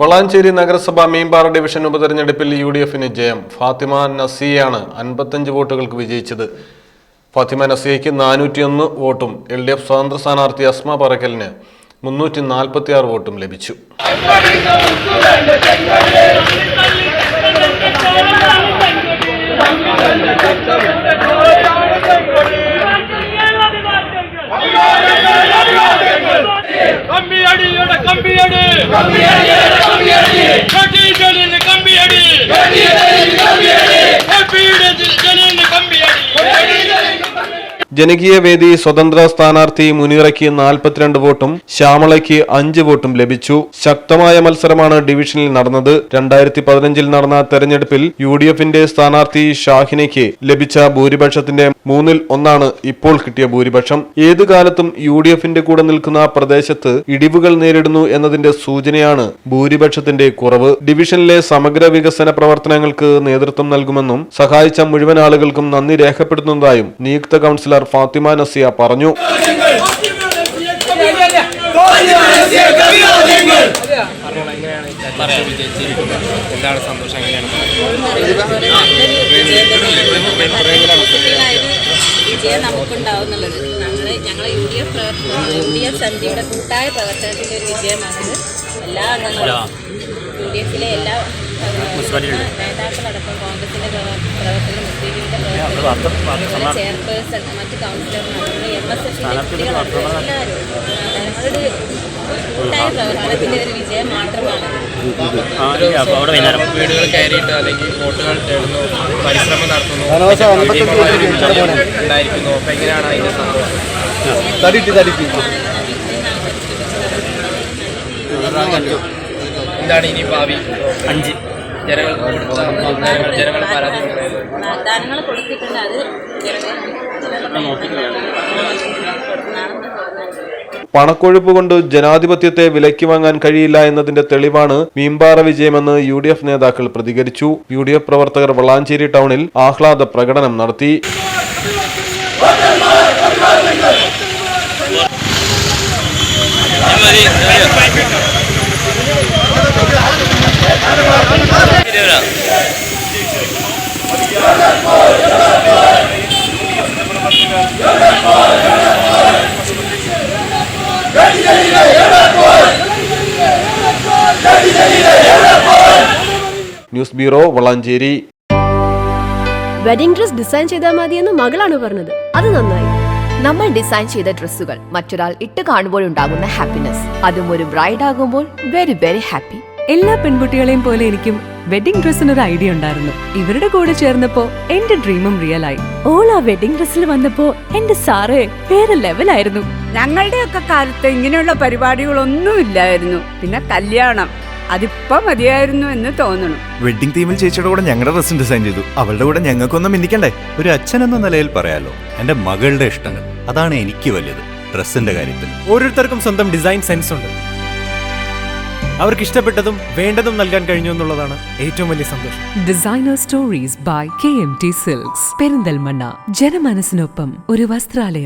വളാഞ്ചേരി നഗരസഭ മീൻപാറ ഡിവിഷൻ ഉപതെരഞ്ഞെടുപ്പിൽ യു ഡി എഫിന് ജയം. ഫാത്തിമ നസിയാണ് അൻപത്തഞ്ച് വോട്ടുകൾക്ക് വിജയിച്ചത്. ഫാത്തിമ നസിയയ്ക്ക് നാനൂറ്റിയൊന്ന് വോട്ടും എൽ ഡി എഫ് സ്വതന്ത്ര സ്ഥാനാർത്ഥി അസ്മ പറക്കലിന് മുന്നൂറ്റി നാൽപ്പത്തി ആറ് വോട്ടും ലഭിച്ചു. കമ്പിയടി കമ്പിയടി கட்டி கம்பி அடி ജനകീയ വേദി സ്വതന്ത്ര സ്ഥാനാർത്ഥി മുനീറയ്ക്ക് നാൽപ്പത്തിരണ്ട് വോട്ടും ശ്യാമളയ്ക്ക് അഞ്ച് വോട്ടും ലഭിച്ചു. ശക്തമായ മത്സരമാണ് ഡിവിഷനിൽ നടന്നത്. രണ്ടായിരത്തി പതിനഞ്ചിൽ നടന്ന തെരഞ്ഞെടുപ്പിൽ യു ഡി എഫിന്റെ സ്ഥാനാർത്ഥി ഷാഹിനയ്ക്ക് ലഭിച്ച ഭൂരിപക്ഷത്തിന്റെ മൂന്നിൽ ഒന്നാണ് ഇപ്പോൾ കിട്ടിയ ഭൂരിപക്ഷം. ഏതു കാലത്തും യു ഡി എഫിന്റെ കൂടെ നിൽക്കുന്ന പ്രദേശത്ത് ഇടിവുകൾ നേരിടുന്നു എന്നതിന്റെ സൂചനയാണ് ഭൂരിപക്ഷത്തിന്റെ കുറവ്. ഡിവിഷനിലെ സമഗ്ര വികസന പ്രവർത്തനങ്ങൾക്ക് നേതൃത്വം നൽകുമെന്നും സഹായിച്ച മുഴുവൻ ആളുകൾക്കും നന്ദി രേഖപ്പെടുത്തുന്നതായും നിയുക്ത കൗൺസിലർ ഫാത്തിമ നസിയ പറഞ്ഞു. എന്താണ് സന്തോഷം എങ്ങനെയാണ് വിജയം നമുക്കുണ്ടാവുന്നുള്ളത് ഞങ്ങൾ ഞങ്ങളെ യു ഡി എഫ് പ്രവർത്തനം യു ഡി എഫ് സന്ധിയുടെ കൂട്ടായ പ്രവർത്തനത്തിന്റെ ഒരു വിജയമാണിത് എല്ലാ അംഗങ്ങളും യു ഡി എഫിലെ എല്ലാ നേതാക്കളടക്കം കോൺഗ്രസിന്റെ പ്രവ- പ്രവർത്തനം മുസ്ലിം ലീഗിന്റെ പ്രവർത്തനം ചെയർപേഴ്സൺ മറ്റ് കൗൺസിലർമാർ എം എസ് കുട്ടികളടക്കം എല്ലാവരും ഞങ്ങളുടെ കൂട്ടായ പ്രവർത്തനത്തിന്റെ ഒരു വിജയം മാത്രമാണ്. വീടുകൾ കയറിയിട്ട് അല്ലെങ്കിൽ വോട്ടുകൾ തേടുന്നു പരിശ്രമം നടത്തുന്നു ഉണ്ടായിരിക്കുന്നു. അപ്പൊ എങ്ങനെയാണ് അതിന്റെ സന്തോഷം എന്താണ് ഇനി ഭാവി. അഞ്ച്. ജനങ്ങൾ കൊടുത്ത വാഗ്ദാനങ്ങൾ ജനങ്ങൾ പരാതി പറയുന്നത് വാഗ്ദാനങ്ങൾ കൊടുത്തിട്ടുണ്ട് അത് പണക്കൊഴുപ്പ് കൊണ്ട് ജനാധിപത്യത്തെ വിലയ്ക്ക് വാങ്ങാൻ കഴിയില്ല എന്നതിന്റെ തെളിവാണ് മീമ്പാറ വിജയമെന്ന് യു ഡി എഫ് നേതാക്കൾ പ്രതികരിച്ചു. യു ഡി എഫ് പ്രവർത്തകർ വളാഞ്ചേരി ടൗണിൽ ആഹ്ലാദ പ്രകടനം നടത്തി. News bureau Valanchery. Wedding dress design ചെയ്താൽ മതിയെന്ന് മകളാണ് പറഞ്ഞത്. അത് നന്നായി. നമ്മൾ ഡിസൈൻ ചെയ്ത ഡ്രസ്സുകൾ മറ്റൊരാൾ ഇട്ട് കാണുമ്പോൾ ഉണ്ടാകുന്ന ഹാപ്പിനെസ് അതും ഒരു ബ്രൈഡ് ആകുമ്പോൾ വെരി വെരി ഹാപ്പി എല്ലാ പെൺകുട്ടികളെയും പോലെ എനിക്കും വെഡിംഗ് ഡ്രസ്സിന് ഒരു ഐഡിയ ഉണ്ടായിരുന്നു. ഇവരുടെ കൂടെ ചേർന്നപ്പോ എന്റെ ഡ്രീമും റിയൽ ആയി. ഓൾ ആ വെഡിംഗ് ഡ്രസ്സിൽ വന്നപ്പോ എന്റെ സാറേ വേറെ ലെവലായിരുന്നു ഞങ്ങളുടെ ഒക്കെ കാലത്ത് ഇങ്ങനെയുള്ള പരിപാടികളൊന്നും ഇല്ലായിരുന്നു. പിന്നെ കല്യാണം. അതിപ്പോ മതിയായിരുന്നു എന്ന് തോന്നുന്നു വെഡിങ് തീമിൽ ചേച്ചിയുടെ കൂടെ ഞങ്ങളുടെ ഡ്രസ്സും ഡിസൈൻ ചെയ്തു. അവളുടെ കൂടെ ഞങ്ങൾക്കൊന്നും മിന്നിക്കണ്ടേ? ഒരു അച്ഛൻ എന്ന നിലയിൽ പറയാലോ. എന്റെ മകളുടെ ഇഷ്ടങ്ങൾ. അതാണ് എനിക്ക് വലുത് ഡ്രസ്സിന്റെ കാര്യത്തിൽ. ഓരോരുത്തർക്കും സ്വന്തം ഡിസൈൻ സെൻസ് ഉണ്ട്. അവർക്ക് ഇഷ്ടപ്പെട്ടതും വേണ്ടതും നൽകാൻ കഴിഞ്ഞു എന്നുള്ളതാണ് ഏറ്റവും വലിയ സന്തോഷം. Designer stories by K M T silks Perinthalmanna. ജനമനസ്സിനൊപ്പം ഒരു വസ്ത്രാലയം.